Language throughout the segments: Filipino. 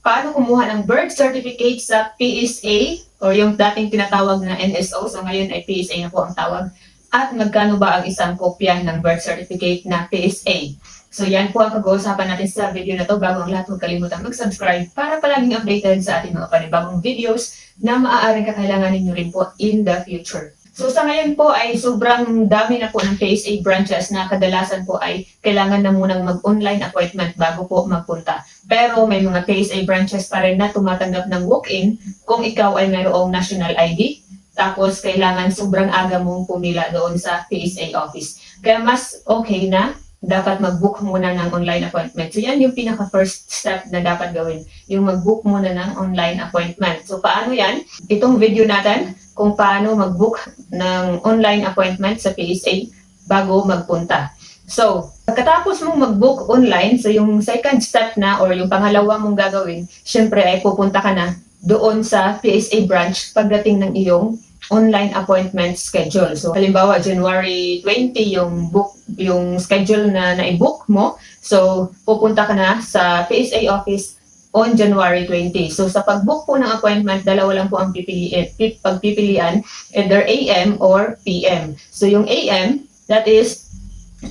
paano kumuha ng birth certificate sa PSA or yung dating tinatawag na NSO. So ngayon ay PSA na po ang tawag. At magkano ba ang isang kopya ng birth certificate na PSA? So yan po ang pag-uusapan natin sa video na to. Bago ang lahat, huwag kalimutan mag-subscribe para palaging updated sa ating mga panibagong videos na maaaring kakailanganin nyo rin po in the future. So sa ngayon po ay sobrang dami na po ng PSA branches na kadalasan po ay kailangan na munang mag-online appointment bago po magpunta. Pero may mga PSA branches pa rin na tumatanggap ng walk-in kung ikaw ay mayroong national ID. Tapos kailangan sobrang aga mong pumila doon sa PSA office. Kaya mas okay na dapat mag-book muna ng online appointment. So yan yung pinaka first step na dapat gawin, yung mag-book muna ng online appointment. So paano yan? Itong video natin kung paano mag-book ng online appointment sa PSA bago magpunta. So, pagkatapos mong mag-book online, so yung second step na or yung pangalawa mong gagawin, syempre ay pupunta ka na doon sa PSA branch pagdating ng iyong online appointment schedule. So halimbawa January 20 yung book yung schedule na na-book mo. So pupunta ka na sa PSA office on January 20. So sa pag-book po ng appointment, dalawa lang po ang pipiliin, pip, pagpipilian, either AM or PM. So yung AM, that is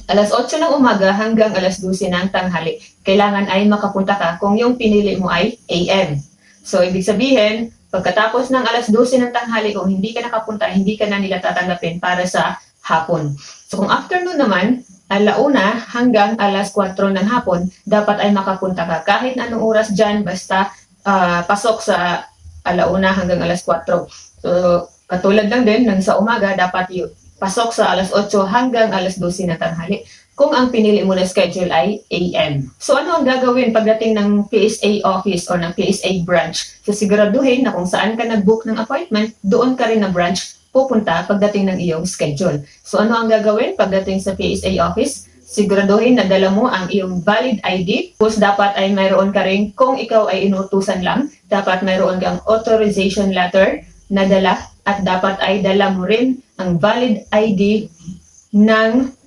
alas 8 ng umaga hanggang alas 12 ng tanghali. Kailangan ay makapunta ka kung yung pinili mo ay AM. So ibig sabihin, Pagkatapos ng alas 12 ng tanghali, kung hindi ka nakapunta, hindi ka na nila tatanggapin para sa hapon. So kung afternoon naman, alauna hanggang alas 4 ng hapon, dapat ay makapunta ka. Kahit anong oras dyan, basta ah, pasok sa alauna hanggang alas 4. So katulad lang din ng sa umaga, dapat yun, pasok sa alas 8 hanggang alas 12 na tanghali kung ang pinili mo na schedule ay AM. So ano ang gagawin pagdating ng PSA office o ng PSA branch? So siguraduhin na kung saan ka nag-book ng appointment, doon ka rin na branch pupunta pagdating ng iyong schedule. So ano ang gagawin pagdating sa PSA office? Siguraduhin na dala mo ang iyong valid ID. Tapos dapat ay mayroon ka rin, kung ikaw ay inutusan lang, dapat mayroon kang authorization letter na dala at dapat ay dala mo rin ang valid ID ng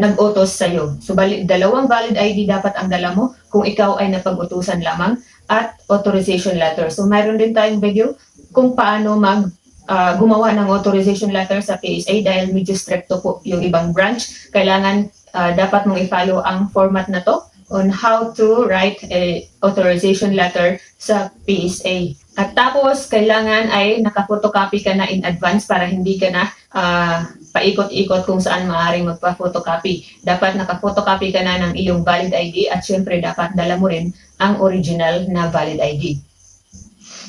nag-utos sa iyo. So bali, dalawang valid ID dapat ang dala mo kung ikaw ay napag-utusan lamang at authorization letter. So mayroon din tayong video kung paano mag ah, gumawa ng authorization letter sa PSA dahil medyo stricto po yung ibang branch. Kailangan ah, dapat mong i-follow ang format na to on how to write a authorization letter sa PSA. At tapos, kailangan ay naka-photocopy ka na in advance para hindi ka na ah, paikot-ikot kung saan maaaring magpa-photocopy. Dapat naka-photocopy ka na ng iyong valid ID at syempre dapat dala mo rin ang original na valid ID.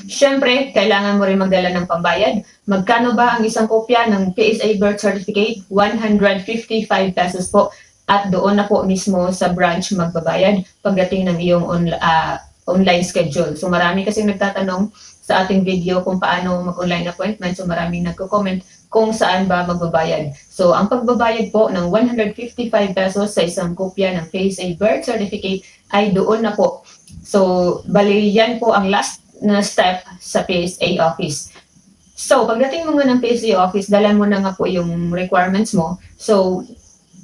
Syempre, kailangan mo rin magdala ng pambayad. Magkano ba ang isang kopya ng PSA birth certificate? 155 pesos po. At doon na po mismo sa branch magbabayad pagdating ng iyong on, ah, online schedule. So marami kasing nagtatanong sa ating video kung paano mag-online appointment. So maraming nagko-comment kung saan ba magbabayad. So ang pagbabayad po ng 155 pesos sa isang kopya ng PSA birth certificate ay doon na po. So bali yan po ang last na step sa PSA office. So pagdating mo nga ng PSA office, dala mo na nga po yung requirements mo. So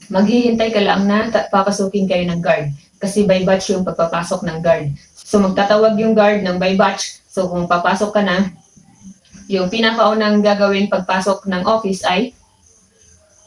maghihintay ka lang na papasukin kayo ng guard. Kasi by batch yung pagpapasok ng guard. So magtatawag yung guard ng by batch. So kung papasok ka na, yung pinakaunang gagawin pagpasok ng office ay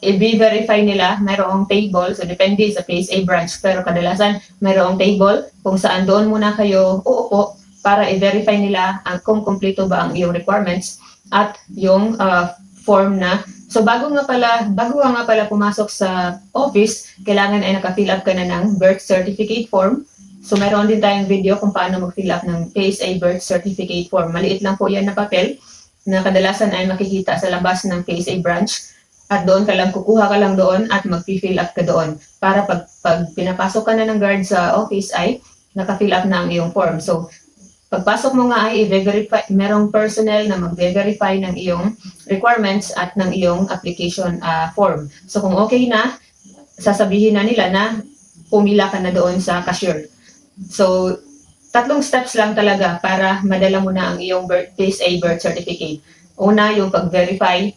i-verify nila mayroong table. So depende sa PSA branch. Pero kadalasan mayroong table kung saan doon muna kayo uupo para i-verify nila ang kung kumpleto ba ang iyong requirements at yung ah, form na So bago nga pala, bago nga pala pumasok sa office, kailangan ay naka-fill up ka na ng birth certificate form. So meron din tayong video kung paano mag-fill up ng PSA birth certificate form. Maliit lang po yan na papel na kadalasan ay makikita sa labas ng PSA branch. At doon ka lang, kukuha ka lang doon at mag-fill up ka doon. Para pag, pag pinapasok ka na ng guard sa office ay naka-fill up na ang iyong form. So Pagpasok mo nga ay i-verify, merong personnel na mag-verify ng iyong requirements at ng iyong application ah, form. So kung okay na, sasabihin na nila na pumila ka na doon sa cashier. So tatlong steps lang talaga para madala mo na ang iyong birth, PSA birth certificate. Una, yung pag-verify,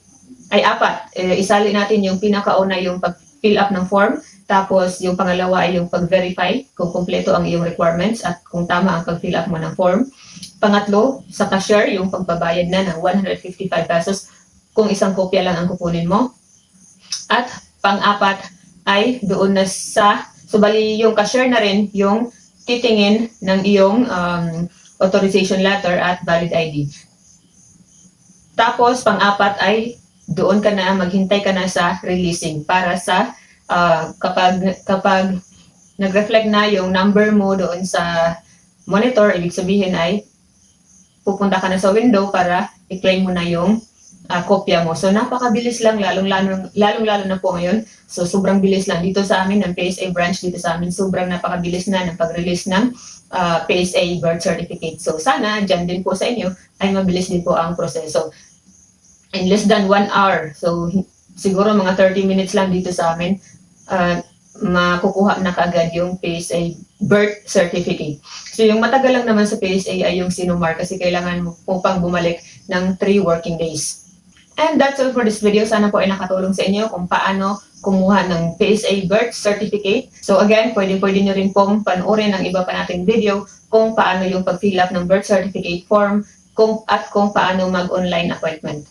ay apat. Eh, isali natin yung pinakauna yung pag pag-fill up ng form. Tapos yung pangalawa ay yung pag-verify kung kumpleto ang iyong requirements at kung tama ang pag-fill up mo ng form. Pangatlo, sa cashier, yung pagbabayad na ng 155 pesos kung isang kopya lang ang kukunin mo. At pang-apat ay doon na sa, so yung cashier na rin yung titingin ng iyong um, authorization letter at valid ID. Tapos pang-apat ay doon ka na maghintay ka na sa releasing para sa ah, kapag kapag nag-reflect na yung number mo doon sa monitor, ibig sabihin ay pupunta ka na sa window para i-claim mo na yung ah, kopya mo. So napakabilis lang lalong lalong lalo na po ngayon. So sobrang bilis lang dito sa amin ng PSA branch dito sa amin sobrang napakabilis na ng pag-release ng ah, PSA birth certificate. So sana diyan din po sa inyo ay mabilis din po ang proseso. In less than one hour. So siguro mga 30 minutes lang dito sa amin ah, makukuha na kaagad yung PSA birth certificate. So yung matagal lang naman sa PSA ay yung sinumar kasi kailangan mo pang bumalik ng 3 working days. And that's all for this video. Sana po ay nakatulong sa inyo kung paano kumuha ng PSA birth certificate. So again, pwede-pwede nyo rin pong panoorin ang iba pa nating video kung paano yung pag-fill up ng birth certificate form kung, at kung paano mag-online appointment.